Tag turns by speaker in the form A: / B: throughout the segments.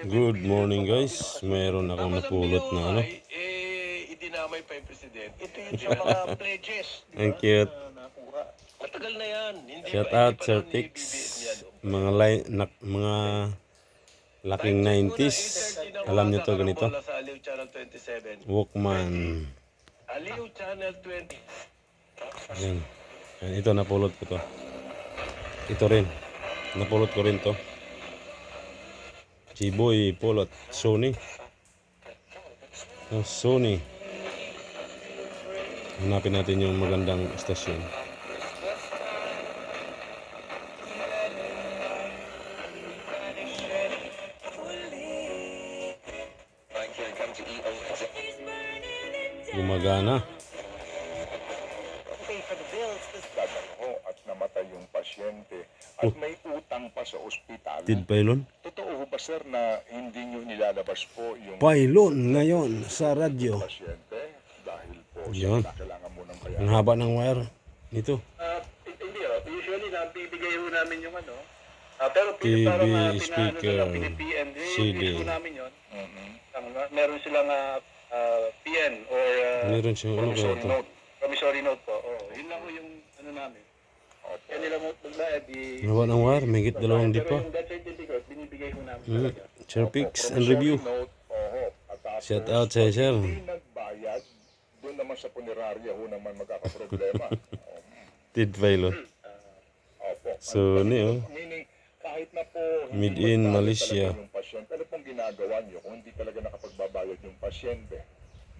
A: Good morning guys. Meron akong napulot na ano.
B: Eh, idinamay pa yung presidente.
C: Ito yun sa mga pledges.
A: Ang cute.
B: Matagal na yan. Hindi
A: Shout out Sir Tix. Mga li- na- mga laking 90s. Alam niyo to ganito.
B: Bola Sa Aliw Channel 27.
A: Walkman.
B: Aliw Channel 20.
A: Yan. Yan. Ito napulot ko to. Ito rin. Napulot ko rin to. Chiboy pulot. Sony. Oh, Sony. Hanapin natin yung magandang estasyon. Gumagana.
C: Pay namatay yung pasyente at may utang pa sa ospital.
A: Tid Pailon.
C: Totoo ba sir na hindi nyo nilalabas po yung
A: Pailon ngayon sa radyo.
C: pasyente dahil po
A: Yun.
C: sa kailangan mo ng kaya.
A: Ang haba ng wire nito.
D: Ah, hindi oh. Usually, nabibigay ho namin yung ano. Ah, pero
A: TV,
D: parang uh,
A: speaker,
D: PN.
A: CD.
D: Namin yun.
C: Mhm.
D: Ang, ah, meron silang ah, ah, PN or ah,
A: Meron siyang ano kaya
C: Promissory
A: to?
C: note.
D: promissory note po. Oh, yun lang ho yung ano namin. Kaya nila mo magbayad di...
A: Haba ng wire. May dalawang di
D: Pero
A: pa.
D: yung death certificate, binibigay ho namin
A: Mm.
C: Opo,
A: pics and review. Shout out sa sir.
C: Nagbayad, doon naman sa punerarya ho naman magkakaproblema.
A: Tid Pailon.
C: Opo.
A: Sony oh.
C: Meaning, kahit na po
A: Made in Malaysia.
C: ano pong ginagawa niyo kung hindi talaga nakapagbabayad yung pasyente?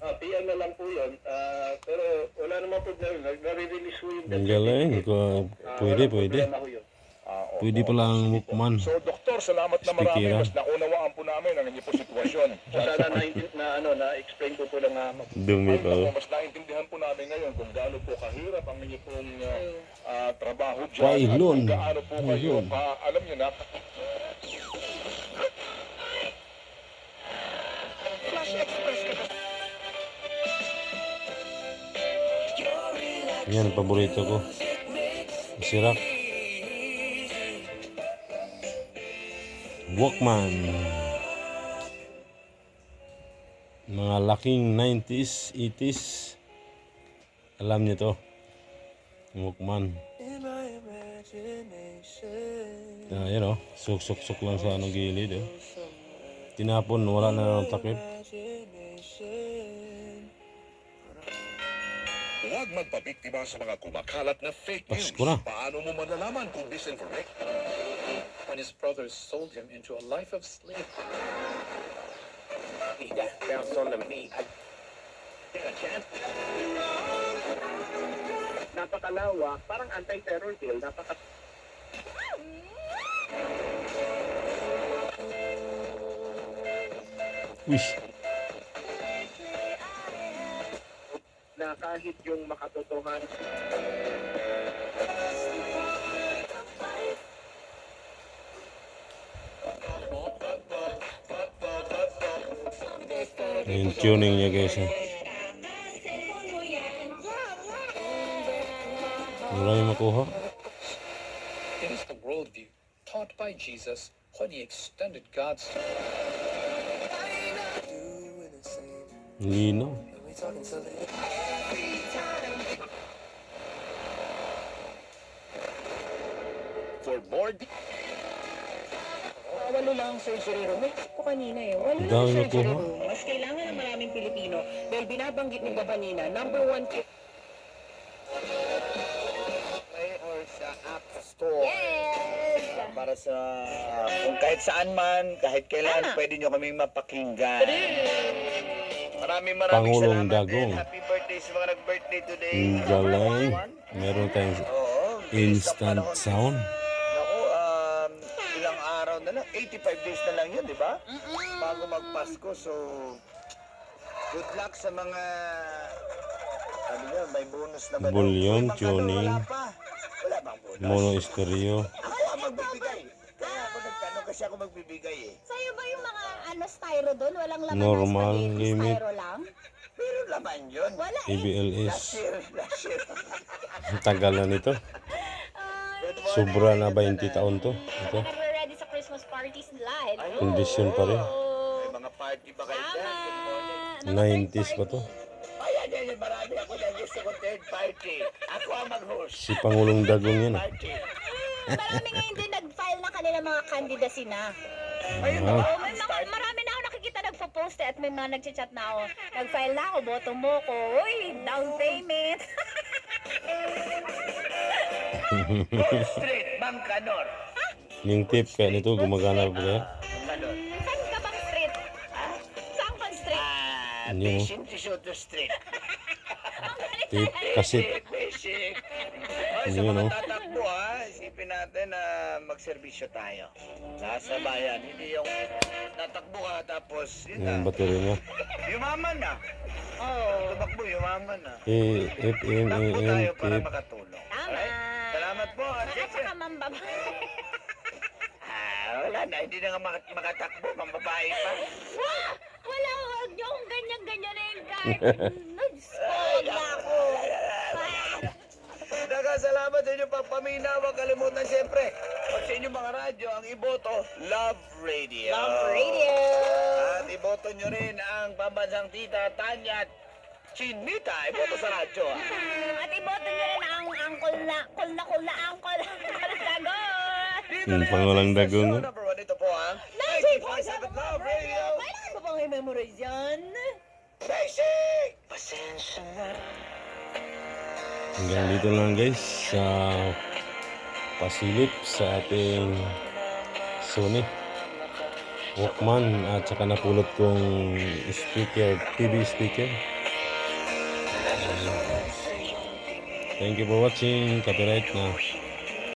D: Ah, PN na lang po yun. Ah, pero wala namang problema. Nare-release ho yung
A: Ang galing. Ko-
D: Ah,
A: Pwede, pwede.
D: problema ho yun.
C: Ah, opo.
A: Pwede palang Walkman.
C: So, doktor, salamat na marami. Mas naunawaan po namin ang inyong po sitwasyon.
D: Sana na, na, ano, na-explain ko po lang ah, mag-
A: Dumi
C: Ay,
A: pa
C: naku, mas naintindihan po namin ngayon kung gaano po kahirap ang inyong pong ah, ah, trabaho dyan.
A: Pailon.
C: At kung gaano po kayo,
A: Pailon.
C: ka, alam niyo na,
A: Yan paborito ko. Sirap. Walkman. Mga laking 90s, 80s. Alam niyo to. Walkman. Ah, yan oh. Suk-suk-suk lang sa anong gilid oh. Tinapon, wala na ng takip.
E: Huwag magpabiktima sa mga kumakalat na fake news.
A: Pasko na.
E: Paano mo malalaman kung disinformate?
F: when his brothers sold him into a life of slavery.
D: bounce on the meat. I get a chance. Napakalawa, parang anti-terror bill, napaka
A: Wish.
D: Kahit yung makatotohan
A: Yung tuning niya guys. Oh. Marami makuha.
F: It is the worldview taught by Jesus when he extended God's
A: Lino.
E: For more
G: Ah, walo lang ang surgery room. May ko kanina eh. Walo
A: Ang
G: lang ang
A: dami
G: surgery
A: nakuha.
G: room. Mas kailangan ng maraming Pilipino. Dahil binabanggit ni kanina, number one ki-
H: or sa App Store. Para sa kung kahit saan man, kahit kailan,
G: Tama.
H: pwede nyo kaming mapakinggan. Maraming maraming
A: Pangulong
H: salamat
A: Dagong.
H: and happy birthday
A: Ang galing. Meron tayong
H: Oo.
A: instant sound.
H: Naku, um, ilang araw na lang, 85 days na lang yun, di ba? Bago magpasko, so good luck sa mga sabi niya, may bonus na ba? mga
A: tuning.
H: Wala pa. Wala bang bonus?
A: Mono stereo.
H: Ako ang magbibigay. Kaya ako nagtanong kasi ako magbibigay eh.
G: Sa'yo ba yung mga ano, styro doon? Walang laman
A: Normal
G: spaghetti,
A: limit.
G: styro lang?
H: Pero laman yun.
G: Wala eh.
H: Last
A: ABLS.
H: year, last year.
A: Ang tagal na nito. Sobra na
H: ito
A: 20 taon to. Ito.
G: we're ready sa Christmas parties hello.
A: Kondisyon pa rin.
H: May mga party ba kayo dyan? Good morning.
G: Tama. Mga
A: 90s pa to.
H: Ayan, yan, yan. Marami ako dyan. Gusto ko third party. Ako ang mag-host.
A: Si Pangulong Dagong yan. ah.
G: Marami ngayon din nag-file na kanila mga candidacy na.
H: Ayun
A: Ah.
H: na.
G: Oh, may mga, marami na nakikita nagpo-post eh, at may mga nagchat na ako. Nag-file na ako, boto mo ko. Uy, down payment.
H: Street, Bangkanor.
A: Yung tip kaya nito gumagana pa kaya?
H: Bangkanor.
G: Saan ka bang street? Saan kang street?
H: Ah,
A: Ano?
H: Basic Tisoto Street.
A: Tip kasi.
H: Basic.
A: Ano
H: sa
A: yun,
H: mga tatakbo ha, isipin natin na magserbisyo tayo. Nasa bayan, hindi yung tatakbo ka tapos yun na.
A: Yung battery niya.
H: Yumaman na.
G: Oh,
H: Tumakbo, yumaman na.
A: Eh, F, M, A,
H: Takbo
A: N,
H: tayo para
A: tip.
H: makatulong.
G: tama.
H: Alright? Salamat po. At
G: saka mambabae.
H: ah, wala na, hindi na nga mak- makatakbo, mambabae pa.
G: Wala, huwag niyo akong kahit nag-spoil na ako.
H: Nagkasalamat sa inyong pagpamina. Huwag kalimutan siyempre. Pag sa inyong mga radyo, ang iboto, Love Radio.
G: Love Radio.
H: At iboto nyo rin ang pambansang tita Tanya Chinita. Iboto sa radyo. ah.
G: Mm, At iboto niyo rin ang angkol na, kul na kul na angkol. Sagot.
H: Dito
A: Yung
H: na yan,
A: pangulang
H: sa
A: dagong,
H: station
A: no?
H: Number one, ito po ang
G: 94.7
H: Love Radio.
G: Kailangan ko bang i-memorize yan?
H: Basic! Pasensya na.
A: Hanggang dito lang guys sa pasilip sa ating Sony Walkman at saka napulot kong speaker, TV speaker. Thank you for watching. Copyright na.